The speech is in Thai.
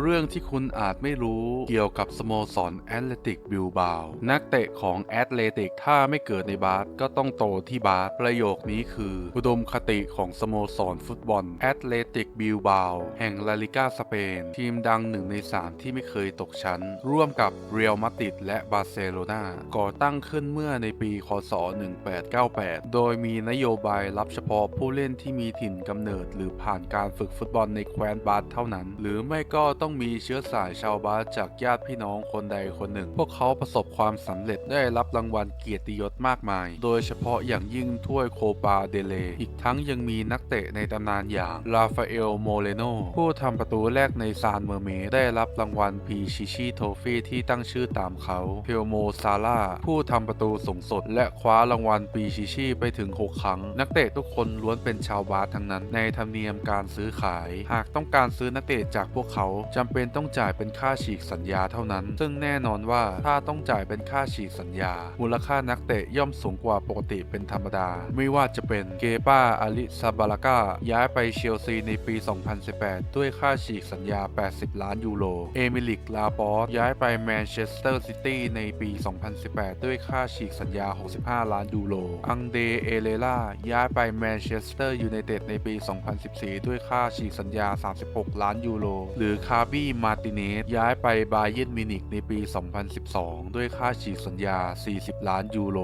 เรื่องที่คุณอาจไม่รู้เกี่ยวกับสโมสรแอตเลติกบิลบาวนักเตะของแอตเลติกถ้าไม่เกิดในบาสก็ต้องโตที่บาสประโยคนี้คือ อุดมคติของสโมสรฟุตบอลแอตเลติกบิลบาวแห่งลาลิกาสเปน ทีมดังหนึ่งในสามที่ไม่เคยตกชั้น ร่วมกับเรียลมาดริดและบาร์เซโลนาก่อตั้งขึ้นเมื่อในปีคศ 1898 โดยมีนโยบายรับเฉพาะผู้เล่นที่มีถิ่นกำเนิด หรือผ่านการฝึกฟุตบอลในแคว้นบาสเท่านั้น หรือไม่ก็ต้องมีเชื้อสายชาวบาสจากญาติพี่น้องคนใดคนหนึ่ง พวกเขาประสบความสำเร็จได้รับรางวัลเกียรติยศมากมาย โดยเฉพาะอย่างยิ่งถ้วยโคปาเดเล อีกทั้งยังมีนักเตะในตำนานอย่างราฟาเอลโมเลโนผู้ทำประตูแรกในซานเมอร์เมได้รับรางวัลพีชิชิโทฟี่ที่ตั้งชื่อตามเขาเพลโมซาร่าผู้ทำประตูสูงสุดและคว้ารางวัลปีชิชิไปถึง 6 ครั้ง นักเตะทุกคนล้วนเป็นชาวบาสทั้งนั้น ในธรรมเนียมการซื้อขาย หากต้องการซื้อนักเตะจากพวกเขาจำเป็นต้องจ่ายเป็นค่าฉีกสัญญาเท่านั้น ซึ่งแน่นอนว่าถ้าต้องจ่ายเป็นค่าฉีกสัญญา มูลค่านักเตะย่อมสูงกว่าปกติเป็นธรรมดา ไม่ว่าจะเป็นเกปาอาลิซาบาลากาย้ายไปเชลซีในปี 2018 ด้วยค่าฉีกสัญญา 80 ล้านยูโร เอมิลิก ลาปอสย้ายไปแมนเชสเตอร์ซิตี้ในปี 2018 ด้วยค่าฉีกสัญญา 65 ล้านยูโร อังเด เอเลล่าย้ายไปแมนเชสเตอร์ยูไนเต็ดในปี 2014 ด้วยค่าฉีกสัญญา 36 ล้านยูโร หรือคาร์บี้ มาติเนส ย้ายไปบาเยิร์นมิวนิกในปี 2012 ด้วยค่าฉีกสัญญา 40 ล้านยูโร